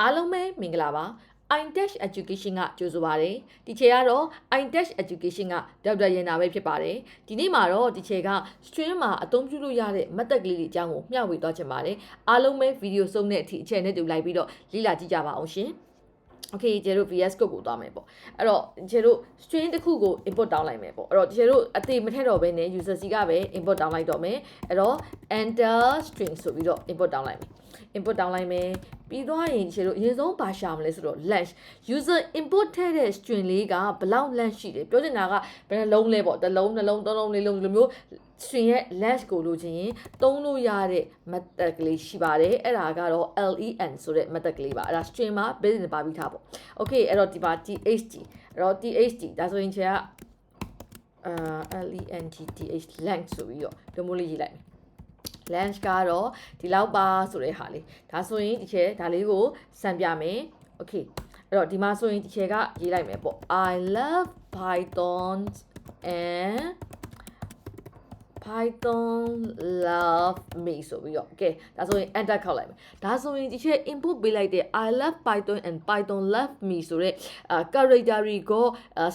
အားလုံးပဲမင်္ဂလာပါ iTech Education ကကြိုဆိုပါရစေဒီချေကတော့ iTech Education ကဒေါက်တာရင်နာပဲဖြစ်ပါတယ်ဒီနေ့မှာတော့ဒီချေက stream မှာအသုံးပြုလို့ရတဲ့မတ်တက်ကလေးတွေအကြောင်းကိုမျှဝေသွားချင်ပါတယ်အားလုံးပဲဗီဒီယိုဆုံးတဲ့အထိအချက်နဲ့တူလိုက်ပြီးတော့လေ့လာကြည့်ကြပါအောင်ရှင် okay ကျေတို့ VS code ကိုသွားမယ်ပေါ့အဲ့တော့ကျေတို့ string တစ်ခုကို input တောင်းလိုက်မယ်ပေါ့အဲ့တော့ကျေတို့အသေးမထက်တော့ဘဲနဲ့ user C ကပဲ input တောင်းလိုက်တော့မယ်အဲ့တော့ enter string ဆိုပြီးတော့ input တောင်းလိုက်မယ် input တောင်းလိုက်မယ်ပြီးသွားရင်ကျေတို့အရင်ဆုံးဘာရှာမလဲဆိုတော့ length user input ထည့်တဲ့ string လေးကဘယ်လောက် length ရှိတယ်ပြောချင်တာကဘယ်နှလုံးလဲပေါ့တစ်လုံးနှလုံးသုံးလုံးလေးလုံးဒီလိုမျိုး string ရဲ့ length ကိုလိုချင်ရင်သုံးလို့ရတဲ့ method ကလေးရှိပါတယ်အဲ့ဒါကတော့ len ဆိုတဲ့ method ကလေးပါအဲ့ဒါ string မှာ business ပါပြီးထားပေါ့ okay အဲ့တော့ဒီပါ tht အဲ့တော့ tht ဒါဆိုရင်ခြေကအာ length length ဆိုပြီးတော့ဒီမို့လေးရေးလိုက်မယ် length ကတော့ဒီလောက်ပါဆိုတဲ့ဟာလေးဒါဆိုရင်ဒီချဲဒါလေးကိုစံပြမယ် okay အဲ့တော့ဒီမှာဆိုရင်ဒီချဲကရေးလိုက်မယ်ပေါ့ i love python and python love me ဆိုပြီးတော့ okay ဒါဆိုရင် enter ခောက်လိုက်မယ်ဒါဆိုရင်ဒီချက် input ပေးလိုက်တဲ့ i love python and python love me ဆိုတဲ့အာ character တွေကို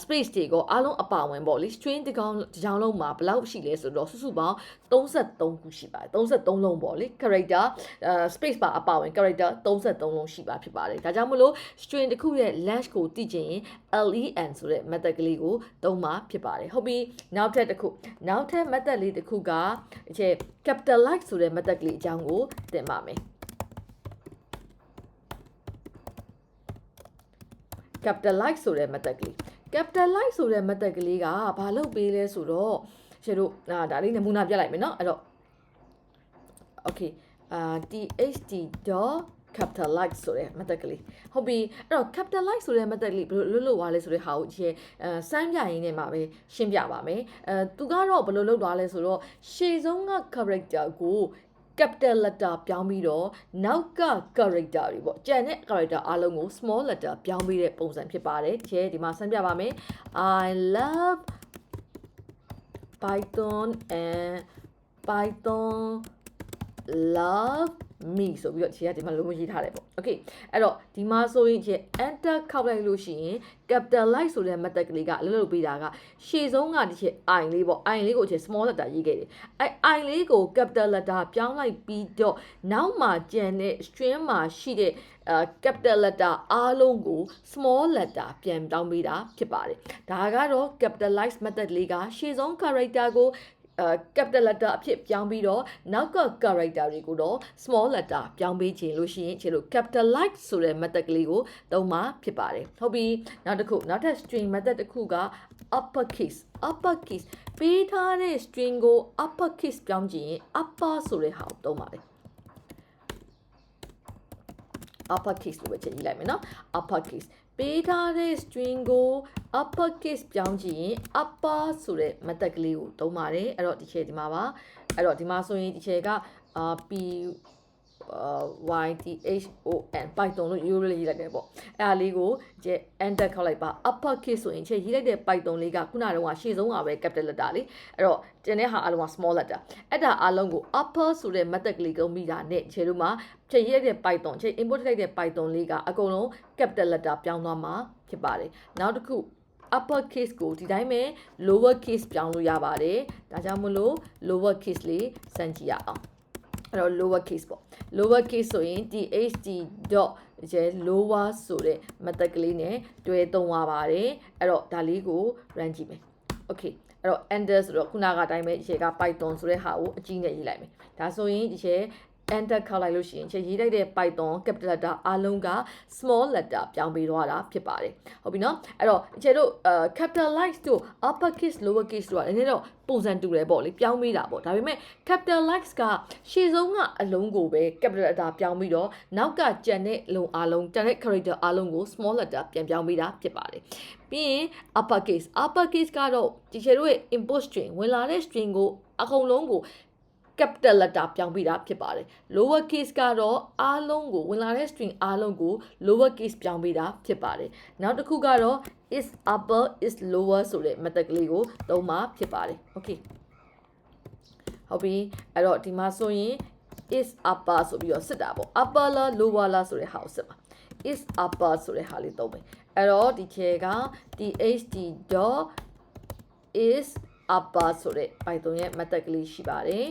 space တွေကိုအားလုံးအပါဝင်ပေါ့လေ string တစ်ကောင်တစ်ကြောင်လုံးမှာဘယ်လောက်ရှိလဲဆိုတော့စုစုပေါင်း33ခုရှိပါတယ်33လုံးပေါ့လေ character space ပါအပါဝင် character 33လုံးရှိပါဖြစ်ပါတယ်ဒါကြောင့်မလို့ string တစ်ခုရဲ့ length ကိုသိချင်ရင် len ဆိုတဲ့ method ကလေးကိုသုံးမှာဖြစ်ပါတယ်ဟုတ်ပြီနောက်ထပ်တစ်ခုနောက်ထပ် method လေးတစ်ခုကအချက် capitalize ဆိုတဲ့ method ကလေးအကြောင်းကိုသင်ပါမယ် capitalize ဆိုတဲ့ method ကလေး capitalize ဆိုတဲ့ method ကလေးကဘာလုပ်ပေးလဲဆိုတော့ရှင်တို့အာဒါလေးနမူနာပြလိုက်မယ်เนาะအဲ့တော့ okay အာ tht Capitalize ဆိုတဲ့ method ကလေးဟုတ်ပြီအဲ့တော့ capitalize ဆိုတဲ့ method ကလေးဘယ်လိုလုပ်သွားလဲဆိုတဲ့ဟာကိုဒီအဲစမ်းပြရင်းနဲ့မှာပဲရှင်းပြပါမယ်အဲသူကတော့ဘယ်လိုလုပ်သွားလဲဆိုတော့ရှေ့ဆုံးက character ကို capital letter ပြောင်းပြီးတော့နောက်က character တွေပေါ့ကြံတဲ့ character အားလုံးကို small letter ပြောင်းပြီးတဲ့ပုံစံဖြစ်ပါတယ်ဒီဒီမှာစမ်းပြပါမယ် I love python and python love me ဆိုပြီးတော့ခြေကဒီမှာလုံးဝရေးထားတယ်ပေါ့ okay အဲ့တော့ဒီမှာဆိုရင်ခြေ enter ခောက်လိုက်လို့ရှိရင် capitalize ဆိုတဲ့ method ကလေးကအလုပ်လုပ်ပေးတာကရှေ့ဆုံးကဒီခြေ i လေးပေါ့ i လေးကိုခြေ small letter ရေးခဲ့တယ်အဲ i လေးကို capital letter ပြောင်းလိုက်ပြီးတော့နောက်မှာကျန်တဲ့ string မှာရှိတဲ့အဲ capital letter အားလုံးကို small letter ပြန်တောင်းပေးတာဖြစ်ပါတယ်ဒါကတော့ capitalize method လေးကရှေ့ဆုံး character ကိုအဲ capital letter အဖြစ်ပြောင်းပြီးတော့နောက်က character တွေကိုတော့ small letter ပြောင်းပေးခြင်းလို့ရှိရင်ခြေလို့ capitalize ဆိုတဲ့ method ကလေးကိုသုံးမှာဖြစ်ပါတယ်ဟုတ်ပြီနောက်တစ်ခုနောက်ထပ် string method တစ်ခုက upper case upper case ပေးထားတဲ့ string ကို upper case ပြောင်းကြည့်ရင် upper ဆိုတဲ့ဟာကိုသုံးပါတယ် upper case လို့ပဲချက်ရေးလိုက်မယ်နော် upper case ပေးထားတဲ့ string ကို upper case ပြောင်းကြည့်ရင် upper ဆိုတဲ့ method ကလေးကိုသုံးပါတယ်အဲ့တော့ဒီချက်ဒီမှာပါအဲ့တော့ဒီမှာဆိုရင်ဒီချက်ကအာ p y t h o n python လို့ရိုးရိုးလေးရေးလိုက်တယ်ပေါ့အဲ့ဒါလေးကိုကျ enter ခောက်လိုက်ပါ upper case ဆိုရင်ချက်ရေးလိုက်တဲ့ python လေးကခုနကတော့ရှေ့ဆုံးကပဲ capital letter လေးအဲ့တော့ကျန်တဲ့ဟာအလုံးက small letter အဲ့ဒါအလုံးကို upper ဆိုတဲ့ method ကလေးကိုမိတာနဲ့ခြေတို့မှာချက်ရေးလိုက်တဲ့ python ချက် import လိုက်တဲ့ python လေးကအကုန်လုံး capital letter ပြောင်းသွားမှာဖြစ်ပါတယ်နောက်တစ်ခု upper case ကိုဒီတိုင်းပဲ lower case ပြောင်းလို့ရပါတယ်ဒါကြောင့်မလို့ lower case လေးစမ်းကြည့်ရအောင် အဲ့တော့ lower case ပေါ့ lower case ဆိုရင် tht. ကျဲ lower ဆိုတဲ့ method ကလေးနဲ့တွဲသုံးရပါတယ်အဲ့တော့ဒါလေးကို run ကြည့်မယ် okay အဲ့တော့ enter ဆိုတော့ခုနကအတိုင်းပဲဒီချက်က python ဆိုတဲ့ဟာကိုအကြီးနဲ့ရေးလိုက်မယ်ဒါဆိုရင်ဒီချက် enter ခောက်လိုက်လို့ရှိရင်ချက်ရေးလိုက်တဲ့ python capital letter အားလုံးက small letter ပြောင်းပေးသွားတာဖြစ်ပါတယ်ဟုတ်ပြီနော်အဲ့တော့ခြေတို့ capitalize တို့ upper case lower case တို့ကလည်းနည်းတော့ပုံစံတူတယ်ပေါ့လေပြောင်းပေးတာပေါ့ဒါပေမဲ့ capitalize ကရှေ့ဆုံးကအလုံးကိုပဲ capital letter ပြောင်းပြီးတော့နောက်ကကျန်တဲ့လုံအားလုံးကျန်တဲ့ character အားလုံးကို small letter ပြန်ပြောင်းပေးတာဖြစ်ပါတယ်ပြီးရင် upper case upper case ကတော့ဒီခြေတို့ရဲ့ input string ဝင်လာတဲ့ string ကိုအကုန်လုံးကို capital letter ပြောင်းပေးတာဖြစ်ပါတယ် lower case ကတော့အားလုံးကိုဝင်လာတဲ့ string အားလုံးကို lower case ပြောင်းပေးတာဖြစ်ပါတယ်နောက်တစ်ခုကတော့ is upper is lower ဆိုတဲ့ method ကလေးကိုသုံးမှာဖြစ်ပါတယ် okay ဟုတ်ပြီအဲ့တော့ဒီမှာဆိုရင် is upper ဆိုပြီးတော့စစ်တာပေါ့ upper လား lower လားဆိုတဲ့ဟာကိုစစ်ပါ is upper ဆိုတဲ့ဟာလေးသုံးမယ်အဲ့တော့ဒီချေက tht dot is upper ဆိုတဲ့ Python ရဲ့ method ကလေးရှိပါတယ်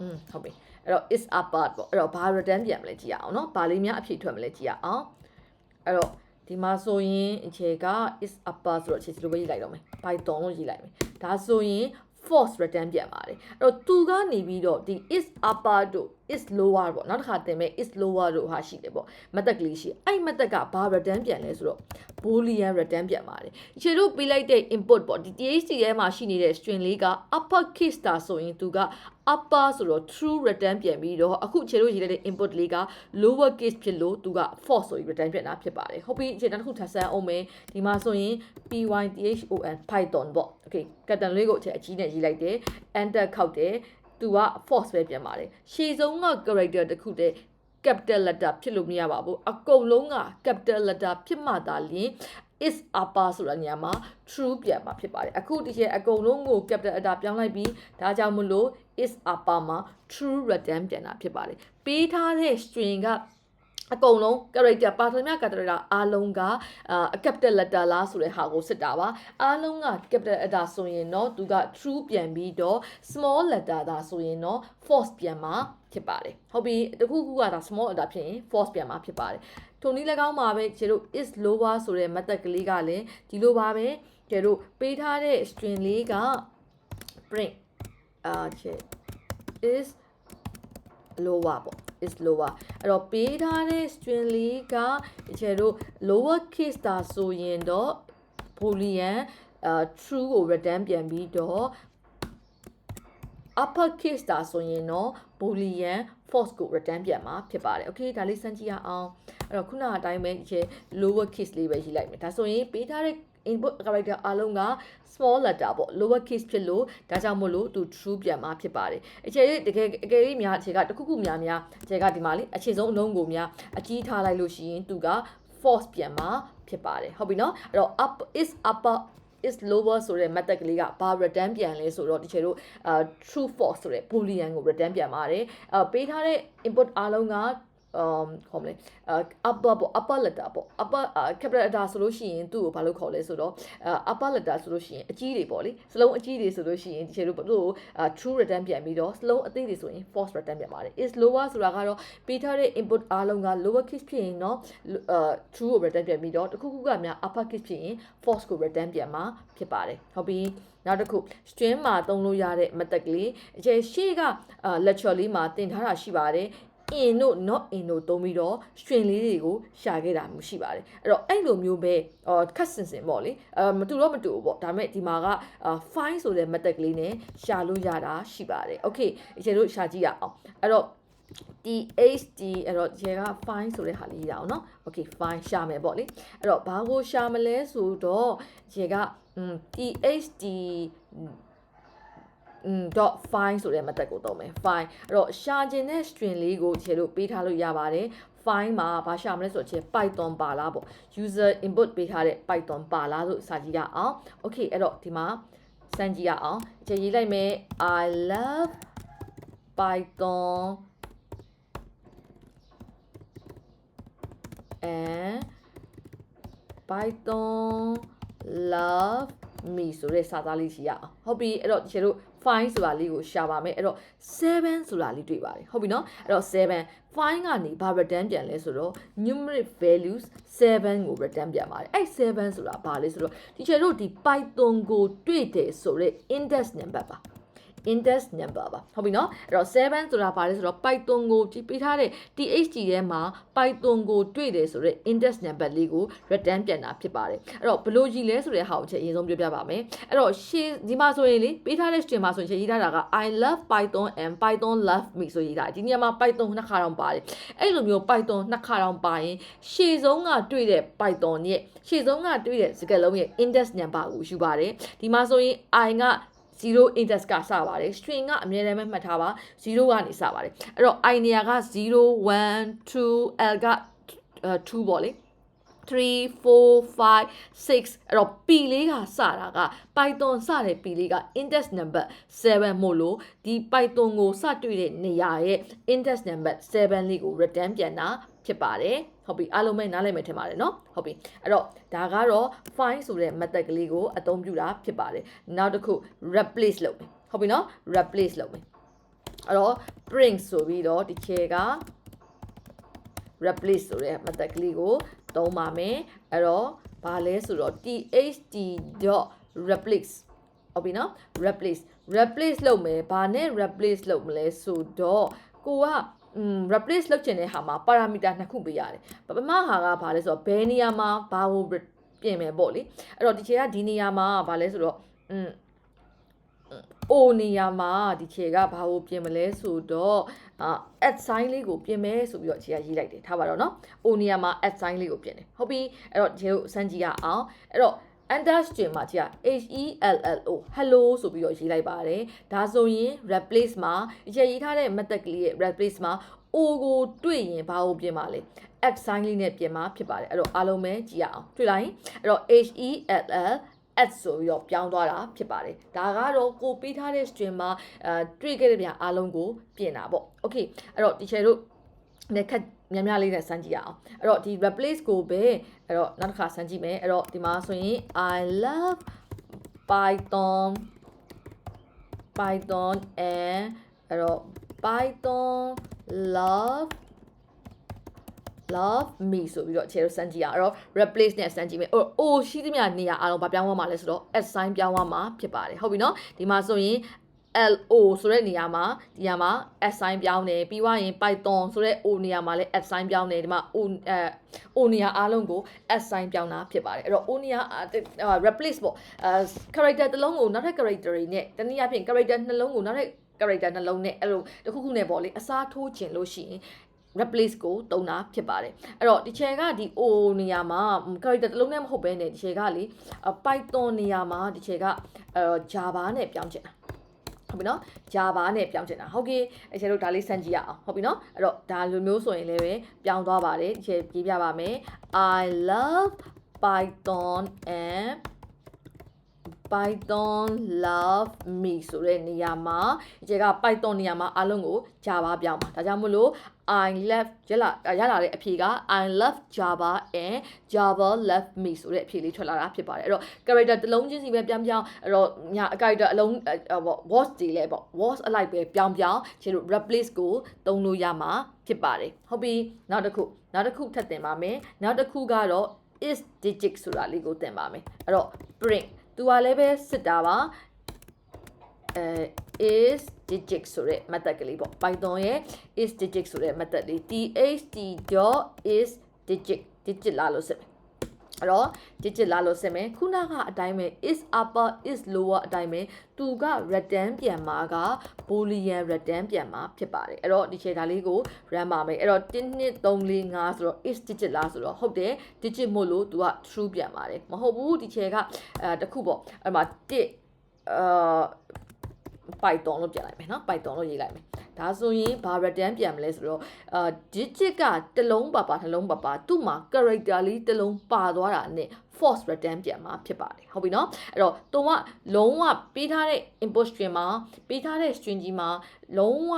อืมဟုတ်ပြီအဲ့တော့ is upper ပေါ့အဲ့တော့ဘာ return ပြန်မလဲကြည့်ရအောင်เนาะဘာလေးများအဖြေထွက်မလဲကြည့်ရအောင်အဲ့တော့ဒီမှာဆိုရင်အခြေက is upper ဆိုတော့အခြေဒီလိုပဲရေးလိုက်တော့မယ် Python လို့ရေးလိုက်မယ်ဒါဆိုရင် false return ပြန်ပါတယ်အဲ့တော့သူကနေပြီးတော့ဒီ is upper တို့ is lower ပေါ့နောက်တစ်ခါတင်မဲ့ is lower တို့ဟာရှိတယ်ပေါ့မသက်ကလေးရှိအဲ့ method ကဘာ return ပြန်လဲဆိုတော့ boolean return ပြန်ပါတယ်ခြေတို့ပေးလိုက်တဲ့ input ပေါ့ဒီ THC ထဲမှာရှိနေတဲ့ string လေးက upper case တာဆိုရင်သူက upper ဆိုတော့ true return ပြန်ပြီးတော့အခုခြေတို့ရေးလိုက်တဲ့ input လေးက lower case ဖြစ်လို့သူက false ဆိုပြီး return ပြန်တာဖြစ်ပါတယ်ဟုတ်ပြီခြေနောက်တစ်ခုထပ်ဆန်းအောင်မယ်ဒီမှာဆိုရင် python python ပေါ့ okay ကတန်လေးကိုအခြေအကြီးနဲ့ရေးလိုက်တယ် enter ခောက်တယ် သူက false ပဲပြန်ပါတယ်ရှေ့ဆုံးက character တစ်ခုတည်း capital letter ဖြစ်လို့မရပါဘူးအကုန်လုံးက capital letter ဖြစ်မှသာလျှင် is upper ဆိုတာညမှာ true ပြန်မှာဖြစ်ပါတယ်အခုဒီချက်အကုန်လုံးကို capital letter ပြောင်းလိုက်ပြီးဒါကြောင့်မလို့ is upper မှာ true return ပြန်တာဖြစ်ပါတယ်ပေးထားတဲ့ string က အကုန်လုံး character ပါထမြ character အားလုံးကအာ capital letter လားဆိုတဲ့ဟာကိုစစ်တာပါအားလုံးက capital letter ဆိုရင်တော့သူက true ပြန်ပြီးတော့ small letter ဒါဆိုရင်တော့ false ပြန်မှာဖြစ်ပါတယ်ဟုတ်ပြီတခုခုကဒါ small letter ဖြစ်ရင် false ပြန်မှာဖြစ်ပါတယ်ထိုနည်း၎င်းမှာပဲကျတို့ is lower ဆိုတဲ့ method ကလေးကလည်းဒီလိုပါပဲကျတို့ပေးထားတဲ့ string လေးက print အာချေ is lower ပေါ့ is lower အဲ့တော့ပေးထားတဲ့ string လေးကကျတို့ lower case တာဆိုရင်တော့ boolean အာ true ကို return ပြန်ပြီးတော့ upper case တာဆိုရင်တော့ boolean false ကို return ပြန်မှာဖြစ်ပါတယ် okay ဒါလေးစမ်းကြည့်ရအောင်အဲ့တော့ခုနအတိုင်းပဲဒီ lower case လေးပဲရေးလိုက်မယ်ဒါဆိုရင်ပေးထားတဲ့ input character အားလုံးက small letter ပေါ့ lower case ဖြစ်လို့ဒါကြောင့်မို့လို့သူ true ပြန်မှာဖြစ်ပါတယ်အခြေတကယ်အကယ်၍များအခြေကတခုခုများများအခြေကဒီမှာလေအခြေဆုံးအလုံးကိုများအကြီးထားလိုက်လို့ရှိရင်သူက false ပြန်မှာဖြစ်ပါတယ်ဟုတ်ပြီနော်အဲ့တော့ up is upper is lower ဆိုတဲ့ method ကလေးကဘာ return ပြန်လဲဆိုတော့ဒီချေတို့အာ true false ဆိုတဲ့ boolean ကို return ပြန်ပါတယ်အဲပေးထားတဲ့ input အားလုံးက um ခေါ်မလဲ upper ပေါ့ upper letter ပေါ့ upper capital letter ဆိုလို့ရှိရင်သူ့ကိုဘာလို့ခေါ်လဲဆိုတော့ upper letter ဆိုလို့ရှိရင်အကြီးတွေပေါ့လေစလုံးအကြီးတွေဆိုလို့ရှိရင်ဒီချေတို့သူ့ကို true return ပြန်ပြီးတော့စလုံးအသေးတွေဆိုရင် false return ပြန်ပါတယ် is lower ဆိုတာကတော့ပေးထားတဲ့ input အားလုံးက lower case ဖြစ်ရင်တော့ true ကို return ပြန်ပြီးတော့တခုခုကများ upper case ဖြစ်ရင် false ကို return ပြန်မှာဖြစ်ပါတယ်ဟုတ်ပြီနောက်တစ်ခု string မှာသုံးလို့ရတဲ့ method ကလေးအကျယ်ရှေ့က lecture လေးမှာသင်ထားတာရှိပါတယ် in တို့ not in တို့သုံးပြီးတော့ string လေးတွေကိုရှာခဲ့တာမျိုးရှိပါတယ်အဲ့တော့အဲ့လိုမျိုးပဲအော်ခက်စင်စင်ပေါ့လေအဲမတူတော့မတူဘူးပေါ့ဒါပေမဲ့ဒီမှာက find ဆိုတဲ့ method ကလေးနဲ့ရှာလို့ရတာရှိပါတယ် okay အခြေတို့ရှာကြည့်ရအောင်အဲ့တော့ THD အဲ့တော့ဒီက find ဆိုတဲ့ဟာလေးရအောင်เนาะ okay find ရှာမယ်ပေါ့လေအဲ့တော့ဘာကိုရှာမလဲဆိုတော့ဒီက THD dot find ဆိုတဲ့ method ကိုသုံးမယ် find အဲ့တော့ရှာခြင်းတဲ့ string လေးကိုခြေလို့ပေးထားလို့ရပါတယ် find မှာဘာရှာမလဲဆိုတော့ခြေ python ပါလားပေါ့ user input ပေးထားတဲ့ python ပါလားလို့စာကြည့်ရအောင် okay အဲ့တော့ဒီမှာစမ်းကြည့်ရအောင်ခြေရေးလိုက်မယ် i love python and python love me ဆိုတဲ့စာသားလေးရှိရအောင်ဟုတ်ပြီအဲ့တော့ဒီတို့ find ဆိုတာလေးကိုရှာပါမယ်အဲ့တော့7ဆိုတာလေးတွေ့ပါတယ်ဟုတ်ပြီနော်အဲ့တော့7 find ကနေဘာ return ပြန်လဲဆိုတော့ numeric values 7ကို return ပြန်ပါတယ်အဲ့7ဆိုတာဘာလဲဆိုတော့ဒီချေတို့ဒီ python ကိုတွေ့တယ်ဆိုတော့ index number ပါ index number ပါဟုတ်ပြီနော်အဲ့တော့7ဆိုတာဘာလဲဆိုတော့ python ကိုကြည့်ပေးထားတဲ့ THG ထဲမှာ python ကိုတွေ့တယ်ဆိုတော့ index number လေးကို return ပြန်တာဖြစ်ပါတယ်အဲ့တော့ဘယ်လိုကြည့်လဲဆိုတဲ့ဟာကိုချက်အရင်ဆုံးပြောပြပါမယ်အဲ့တော့ရှင်းဒီမှာဆိုရင်လေပေးထားတဲ့ string မှာဆိုရင်ချက်ရေးထားတာက I love python and python love me ဆိုရေးထားဒီနေရာမှာ python နှစ်ခါတောင်ပါတယ်အဲ့လိုမျိုး python နှစ်ခါတောင်ပါရင်ရှေ့ဆုံးကတွေ့တဲ့ python ရဲ့ရှေ့ဆုံးကတွေ့တဲ့စကားလုံးရဲ့ index number ကိုယူပါတယ်ဒီမှာဆိုရင် I က 0 index ကစပါတယ် string ကအမြဲတမ်းပဲမှတ်ထားပါ0ကနေစပါတယ်အဲ့တော့ i နေရာက0 1 2 l က2ပေါ့လေ3 4 5 6အဲ့တော့ p လေးကစတာက python စတဲ့ p လေးက index number 7မို့လို့ဒီ python ကိုစတွေ့တဲ့နေရာရဲ့ index number 7လေးကို return ပြန်တာ ဖြစ်ပါတယ်ဟုတ်ပြီအားလုံးပဲနားလည်မယ်ထင်ပါတယ်เนาะဟုတ်ပြီအဲ့တော့ဒါကတော့ find ဆိုတဲ့ method ကလေးကိုအသုံးပြုတာဖြစ်ပါတယ်နောက်တစ်ခု replace လုပ်မယ်ဟုတ်ပြီเนาะ replace လုပ်မယ်အဲ့တော့ bring ဆိုပြီးတော့ဒီချေက replace ဆိုတဲ့ method ကလေးကိုသုံးပါမယ်အဲ့တော့ဘာလဲဆိုတော့ tht.replace ဟုတ်ပြီနော် replace replace လုပ်မယ်ဘာနဲ့ replace လုပ်မလဲဆိုတော့ကိုက um replace လုပ်ချင်တဲ့ဟာမှာ parameter နှစ်ခုပေးရတယ်ပထမဟာကဘာလဲဆိုတော့ဘယ်နေရာမှာဘာကိုပြင်မယ်ပေါ့လေအဲ့တော့ဒီခြေကဒီနေရာမှာဘာလဲဆိုတော့ um အိုနေရာမှာဒီခြေကဘာကိုပြင်မလဲဆိုတော့အာ at sign လေးကိုပြင်မယ်ဆိုပြီးတော့ခြေကရေးလိုက်တယ်ထားပါတော့เนาะအိုနေရာမှာ at sign လေးကိုပြင်တယ်ဟုတ်ပြီအဲ့တော့ခြေကိုစမ်းကြည့်ရအောင်အဲ့တော့ under string မှာကြည့်ရ H E L L O hello ဆိုပြီးတော့ရေးလိုက်ပါတယ်ဒါဆိုရင် replace မှာအခြေရေးထားတဲ့ method ကလေးရဲ့ replace မှာ O ကိုတွေ့ရင်ဘာကိုပြင်ပါလဲ at sign လေးနဲ့ပြင်မှာဖြစ်ပါတယ်အဲ့တော့အားလုံးပဲကြည့်ရအောင်တွေ့လိုက်ရင်အဲ့တော့ H E L L at ဆိုပြီးတော့ပြောင်းသွားတာဖြစ်ပါတယ်ဒါကတော့ကိုပေးထားတဲ့ string မှာအဲတွေ့ခဲ့တဲ့ဗျာအားလုံးကိုပြင်တာပေါ့ okay အဲ့တော့ teacher တို့နဲ့ခက် များများလေးနဲ့စမ်းကြည့်ရအောင်အဲ့တော့ဒီ replace ကိုပဲအဲ့တော့နောက်တစ်ခါစမ်းကြည့်မယ်အဲ့တော့ဒီမှာဆိုရင် I love python python and အဲ့တော့ python love love me ဆိုပြီးတော့အခြေလို့စမ်းကြည့်ရအောင်အဲ့တော့ replace နဲ့စမ်းကြည့်မယ်အိုအိုရှိသမျှနေရာအားလုံးဗာပြောင်းသွားမှာလဲဆိုတော့ at sign ပြောင်းသွားမှာဖြစ်ပါတယ်ဟုတ်ပြီနော်ဒီမှာဆိုရင် LO ဆိုတဲ့နေရာမှာဒီနေရာမှာ at sign ပြောင်းတယ်ပြီးွားရင် Python ဆိုတဲ့ O နေရာမှာလည်း at sign ပြောင်းတယ်ဒီမှာ O အဲ O နေရာအားလုံးကို at sign ပြောင်းတာဖြစ်ပါတယ်အဲ့တော့ O နေရာ replace ပေါ့အဲ character တစ်လုံးကိုနောက်ထပ် character တွေနဲ့တနည်းအားဖြင့် character နှလုံးကိုနောက်ထပ် character နှလုံးနဲ့အဲ့လိုတစ်ခုခုနဲ့ပေါ့လေအစားထိုးခြင်းလို့ရှိရင် replace ကိုတုံးတာဖြစ်ပါတယ်အဲ့တော့ဒီ chair ကဒီ O နေရာမှာ character တစ်လုံးနဲ့မဟုတ်ဘဲနဲ့ဒီ chair ကလေ Python နေရာမှာဒီ chair ကအဲ Java နဲ့ပြောင်းချင်တာ ဟုတ်ပြီနော် Java နဲ့ပြောင်းချင်တာဟုတ်ကဲ့အချေတို့ဒါလေးစမ်းကြည့်ရအောင်ဟုတ်ပြီနော်အဲ့တော့ဒါလိုမျိုးဆိုရင်လည်းပဲပြောင်းသွားပါတယ်ဒီချေပြေးပြပါမယ် I love Python and Python love me ဆိုတဲ့နေရာမှာဒီချေက Python နေရာမှာအားလုံးကို Java ပြောင်းပါဒါကြောင့်မို့လို့ I love ရလာရလာတဲ့အဖြေက I love Java and Java love me ဆိုတဲ့အဖြေလေးထွက်လာတာဖြစ်ပါတယ်အဲ့တော့ character တစ်လုံးချင်းစီပဲပြောင်းပြောင်းအဲ့တော့ညာ character အလုံးပေါ့ was တွေလဲပေါ့ was အလိုက်ပဲပြောင်းပြောင်းခြေတို့ replace ကိုသုံးလို့ရမှာဖြစ်ပါတယ်ဟုတ်ပြီနောက်တစ်ခုနောက်တစ်ခုထပ်တင်ပါမယ်နောက်တစ်ခုကတော့ is digit ဆိုတာလေးကိုတင်ပါမယ်အဲ့တော့ print သူကလည်းပဲစစ်တာပါ အဲ is digit ဆိုတဲ့ method ကလေးပေါ့ Python ရဲ့ is digit ဆိုတဲ့ method လေး tht.is digit digit လာလို့စစ်မယ်အဲ့တော့ digit လာလို့စစ်မယ်ခုနကအတိုင်းပဲ is upper is lower အတိုင်းပဲသူက return ပြန်မှာက boolean return ပြန်မှာဖြစ်ပါတယ်အဲ့တော့ဒီချိန်ဒါလေးကို run ပါမယ်အဲ့တော့1 2 3 4 5ဆိုတော့ is digit လားဆိုတော့ဟုတ်တယ် digit မို့လို့သူက true ပြန်ပါတယ်မဟုတ်ဘူးဒီချိန်ကအဲတခုပေါ့အဲ့မှာ1အာ Python လို့ပြန်လိုက်မယ်နော် Python လို့ရေးလိုက်မယ်ဒါဆိုရင်ဘာ return ပြန်မလဲဆိုတော့အာ digit ကတစ်လုံးပါပါနှလုံးပါပါသူ့မှာ character လေးတစ်လုံးပါသွားတာနဲ့ false return ပြန်မှာဖြစ်ပါတယ်ဟုတ်ပြီနော်အဲ့တော့တုံကလုံးဝပေးထားတဲ့ input string မှာပေးထားတဲ့ string ကြီးမှာလုံးဝ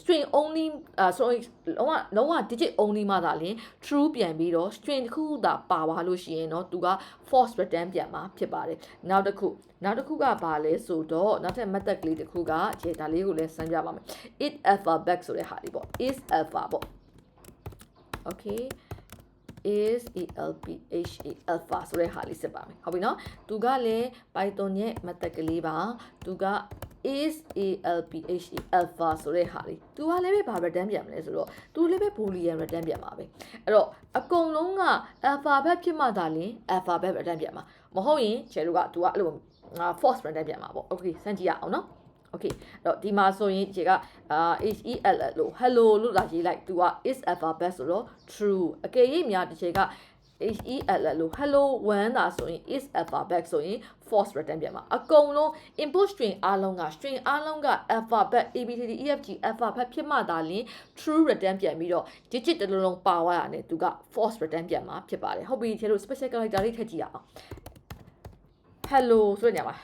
string only อ่า sorry လုံးဝလုံးဝ digit only မှသာလျှင် true ပြန်ပြီးတော့ string တစ်ခုခုသာပါသွားလို့ရှိရင်เนาะသူက false return ပြန်မှာဖြစ်ပါတယ်နောက်တစ်ခုနောက်တစ်ခုကဘာလဲဆိုတော့နောက်ထပ် method ကလေးတစ်ခုကခြေဒါလေးကိုလည်းစမ်းပြပါမယ် it alphabet ဆိုတဲ့ဟာလေးပေါ့ is alpha ပေါ့ okay is elp h e alpha ဆိုတဲ့ဟာလေးစစ်ပါမယ်ဟုတ်ပြီနော်သူကလည်း python ရဲ့ method ကလေးပါသူက is alp h e alpha ဆိုတဲ့ဟာလေးသူကလည်းပဲဘာ return ပြန်မလဲဆိုတော့သူလည်းပဲ boolean return ပြန်ပါပဲအဲ့တော့အကုန်လုံးက alphabet ဖြစ်မှသာလျှင် alphabet return ပြန်မှာမဟုတ်ရင်ချယ်တို့ကသူကအဲ့လို false return ပြန်မှာပေါ့ okay စမ်းကြည့်ရအောင်နော် okay အဲ့တော့ဒီမှာဆိုရင်ဒီကအာ h e l l လို့ hello လို့လာရေးလိုက်သူက is alphabet ဆိုတော့ true အကယ်၍များဒီချိန်က H E L L လို့ hello one ဒါဆိုရင် is alphabet ဆိုရင် false return ပြန်မှာအကုန်လုံး input string အားလုံးက string အားလုံးက alphabet A B C D E F G alphabet ဖြစ်မှသာလျှင် true return ပြန်ပြီးတော့ digit တစ်လုံးလုံးပါသွားတာ ਨੇ သူက false return ပြန်မှာဖြစ်ပါတယ်ဟုတ်ပြီဒီလို special character လေးထည့်ကြည့်ရအောင် hello ဆိုတဲ့နေရာမှာ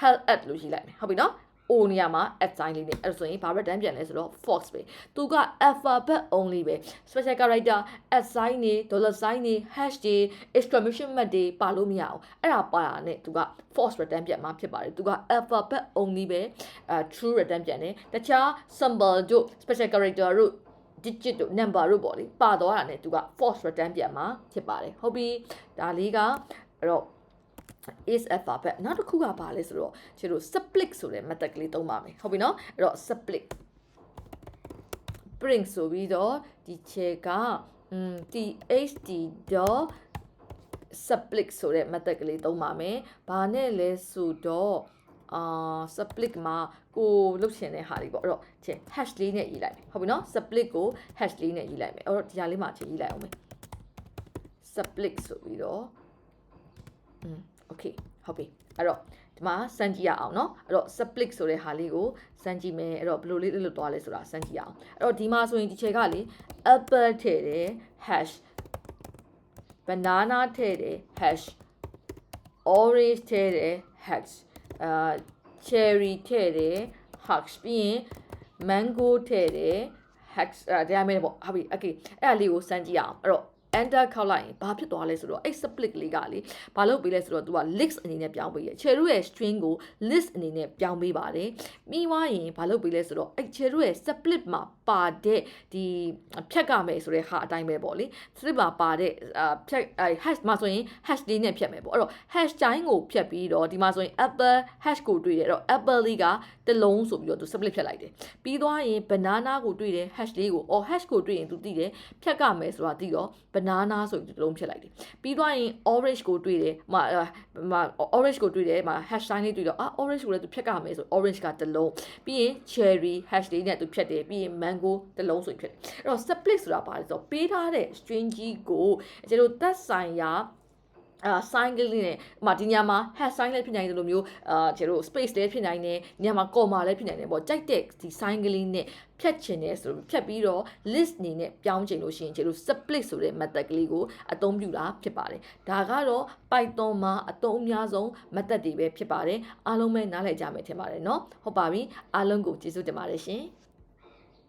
hell at လို့ရေးလိုက်မယ်ဟုတ်ပြီနော် O နေရာမှာ at sign လေးနဲ့အဲ့ဒါဆိုရင်ဘာ return ပြန်လဲဆိုတော့ false ပဲသူက alphabet only ပဲ special character at sign နေ dollar sign နေ hash တွေ exclamation mark တွေပါလို့မရအောင်အဲ့ဒါပါတာနဲ့သူက false return ပြန်မှာဖြစ်ပါတယ်သူက alphabet only ပဲအဲ true return ပြန်တယ်တခြား symbol တို့ special character တို့ digit တို့ number တို့ပေါ့လေပါတော့တာနဲ့သူက false return ပြန်မှာဖြစ်ပါတယ်ဟုတ်ပြီဒါလေးကအဲ့တော့ is alphabet နောက်တစ်ခုကဘာလဲဆိုတော့ကျတို့ split ဆိုတဲ့ method ကလေးသုံးပါမယ်ဟုတ်ပြီနော်အဲ့တော့ split bring ဆိုပြီးတော့ဒီချေကอืม tht dot split ဆိုတဲ့ method ကလေးသုံးပါမယ်ဘာနဲ့လဲဆိုတော့အာ split မှာကိုလုတ်ချင်တဲ့ဟာလေးပေါ့အဲ့တော့ချင်း hash လေးနဲ့ရေးလိုက်မယ်ဟုတ်ပြီနော် split ကို hash လေးနဲ့ရေးလိုက်မယ်အဲ့တော့ဒီဟာလေးမှာချင်းရေးလိုက်အောင်မယ် split ဆိုပြီးတော့อืม okay ဟုတ်ပြီအဲ့တော့ဒီမှာစမ်းကြည့်ရအောင်เนาะအဲ့တော့ split ဆိုတဲ့ဟာလေးကိုစမ်းကြည့်မယ်အဲ့တော့ဘယ်လိုလေးလွတ်သွားလဲဆိုတာစမ်းကြည့်ရအောင်အဲ့တော့ဒီမှာဆိုရင်ဒီချက်ကလေ apple ထည့်တယ် hash banana ထည့်တယ် hash orange ထည့်တယ် hash အာ cherry ထည့်တယ် hash ပြီးရင် mango ထည့်တယ် hash အဲဒါမဲ့ပေါ့ဟုတ်ပြီ okay အဲ့ဒါလေးကိုစမ်းကြည့်ရအောင်အဲ့တော့ enter ခောက်လိုက်ရင်ဘာဖြစ်သွားလဲဆိုတော့အဲ့ split လေးကလေဘာလုပ်ပေးလဲဆိုတော့ तू က list အနေနဲ့ပြောင်းပေးရ cherry ရဲ့ string ကို list အနေနဲ့ပြောင်းပေးပါတယ်ပြီးွားရင်ဘာလုပ်ပေးလဲဆိုတော့အဲ့ cherry ရဲ့ split မှာပါတဲ့ဒီဖြတ်ကမယ်ဆိုတဲ့ဟာအတိုင်းပဲပေါ့လေ split မှာပါတဲ့အာဖြတ်အဲ hash မှာဆိုရင် hash လေးနဲ့ဖြတ်မယ်ပေါ့အဲ့တော့ hash တိုင်းကိုဖြတ်ပြီးတော့ဒီမှာဆိုရင် apple hash ကိုတွေ့တယ်အဲ့တော့ apple လေးကတစ်လုံးဆိုပြီးတော့ तू split ဖြတ်လိုက်တယ်ပြီးသွားရင် banana ကိုတွေ့တယ် hash လေးကို or hash ကိုတွေ့ရင် तू သိတယ်ဖြတ်ကမယ်ဆိုတာသိတော့ banana ဆိုပြီးတစ်လုံးဖြတ်လိုက်တယ်ပြီးသွားရင် orange ကိုတွေ့တယ်မမ orange ကိုတွေ့တယ်မ hash sign လေးတွေ့တော့အာ orange ကိုလည်း तू ဖြတ်ကမယ်ဆို orange ကတစ်လုံးပြီးရင် cherry hash လေးနဲ့ तू ဖြတ်တယ်ပြီးရင် mango တစ်လုံးဆိုပြီးဖြတ်တယ်အဲ့တော့ split ဆိုတာဘာလဲဆိုတော့ပေးထားတဲ့ string ကြီးကိုကျွန်တော်သက်ဆိုင်ရာ အာ sign ကလေးနဲ့ဥမာဒီညမှာ hash sign လည်းဖြစ်နိုင်တယ်လို့မျိုးအာကျွန်တော် space လည်းဖြစ်နိုင်တယ်ညမှာ comma လည်းဖြစ်နိုင်တယ်ပေါ့ကြိုက်တဲ့ဒီ sign ကလေးနဲ့ဖြတ်ချင်တယ်ဆိုဖြတ်ပြီးတော့ list အနေနဲ့ပြောင်းချင်လို့ရှိရင်ကျွန်တော် split ဆိုတဲ့ method ကလေးကိုအသုံးပြုတာဖြစ်ပါတယ်ဒါကတော့ Python မှာအသုံးအများဆုံး method တွေပဲဖြစ်ပါတယ်အားလုံးပဲနားလည်ကြမယ်ထင်ပါတယ်เนาะဟုတ်ပါပြီအားလုံးကိုကျေးဇူးတင်ပါတယ်ရှင်